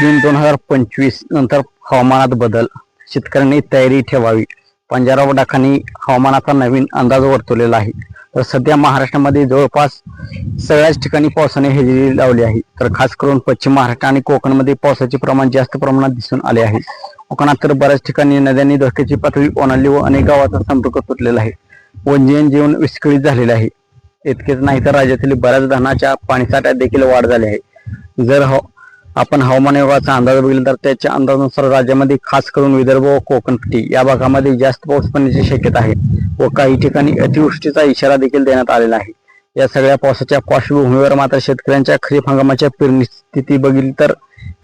जून दोन हजार पंचवीस नंतर हवामानात बदल. शेतकऱ्यांनी तयारी ठेवावी. पंजाराव डाखांनी हवामानाचा नवीन अंदाज वर्तवलेला आहे. तर सध्या महाराष्ट्रामध्ये जवळपास सगळ्याच ठिकाणी पावसाने हजेरी लावली आहे. तर खास करून पश्चिम महाराष्ट्र आणि कोकणमध्ये पावसाचे प्रमाण जास्त प्रमाणात दिसून आले आहे. कोकणात तर बऱ्याच ठिकाणी नद्यांनी धोक्याची पातळी ओलांडली व अनेक गावाचा संपर्क तुटलेला आहे. व जीवन विस्कळीत झालेले आहे. इतकेच नाही तर राज्यातील बऱ्याच धरणाच्या पाणीसाठ्यात देखील वाढ झाली आहे. जर हो- आपण हवामान विभागाचा अंदाज बघितला तर त्याच्या अंदाजानुसार राज्यामध्ये खास करून विदर्भ व कोकणपट्टी या भागामध्ये जास्त पाऊस पडण्याची शक्यता आहे व काही ठिकाणी अतिवृष्टीचा इशारा देखील देण्यात आलेला आहे. या सगळ्या पावसाच्या पार्श्वभूमीवर मात्र शेतकऱ्यांच्या खरीप हंगामाच्या पेरणी स्थिती बघितली तर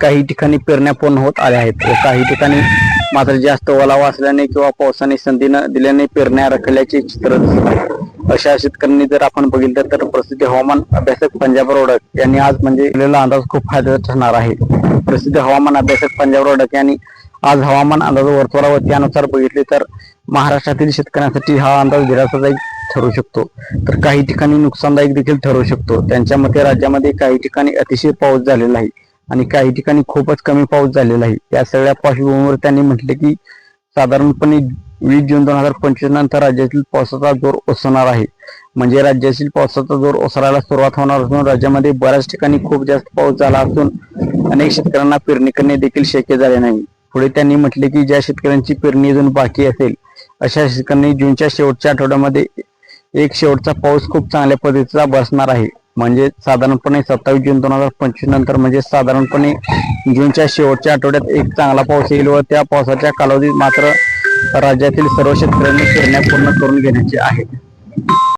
काही ठिकाणी पेरण्या पूर्ण होत आल्या आहेत व काही ठिकाणी मात्र जास्त ओलावा असल्याने किंवा पावसाने संधी न दिल्याने पेरण्या रखल्याचे चित्र दिसत आहे. अशा शेतकऱ्यांनी जर आपण बघितलं तर प्रसिद्ध हवामान अभ्यासक पंजाब रोडक यांनी आज म्हणजे दिलेला अंदाज खूप फायद्याचा ठरणार आहे. प्रसिद्ध हवामान अभ्यासक पंजाब रोडक यांनी आज हवामान अंदाज वर्तवला व त्यानुसार बघितले तर महाराष्ट्रातील शेतकऱ्यांसाठी हा अंदाज दिलासादायक ठरू शकतो. तर काही ठिकाणी नुकसानदायक देखील ठरू शकतो. त्यांच्या मते राज्यामध्ये काही ठिकाणी अतिशय पाऊस झालेला आहे आणि काही ठिकाणी खूपच कमी पाऊस झालेला आहे. या सगळ्या पार्श्वभूमीवर त्यांनी म्हटले की साधारणपणे वीस जून दोन हजार पंचवीस नंतर राज्यातील पावसाचा जोर ओसरणार आहे. म्हणजे राज्यातील पावसाचा जोर ओसरायला सुरुवात होणार असून राज्यामध्ये बऱ्याच ठिकाणी खूप जास्त पाऊस झाला असून अनेक शेतकऱ्यांना पेरणी करणे देखील शक्य झाले नाही. पुढे त्यांनी म्हटले की ज्या शेतकऱ्यांची पेरणी अजून बाकी असेल अशा शेतकऱ्यांनी जूनच्या शेवटच्या आठवड्यामध्ये एक शेवटचा पाऊस खूप चांगल्या पद्धतीचा बसणार आहे. म्हणजे साधारणपणे सत्तावीस जून दोन हजार पंचवीस नंतर म्हणजे साधारणपणे जूनच्या शेवटच्या आठवड्यात एक चांगला पाऊस येईल व त्या पावसाच्या कालावधीत मात्र राज्यातील सर्व शेतकऱ्यांनी पेरण्या पूर्ण करून घेण्याचे आहेत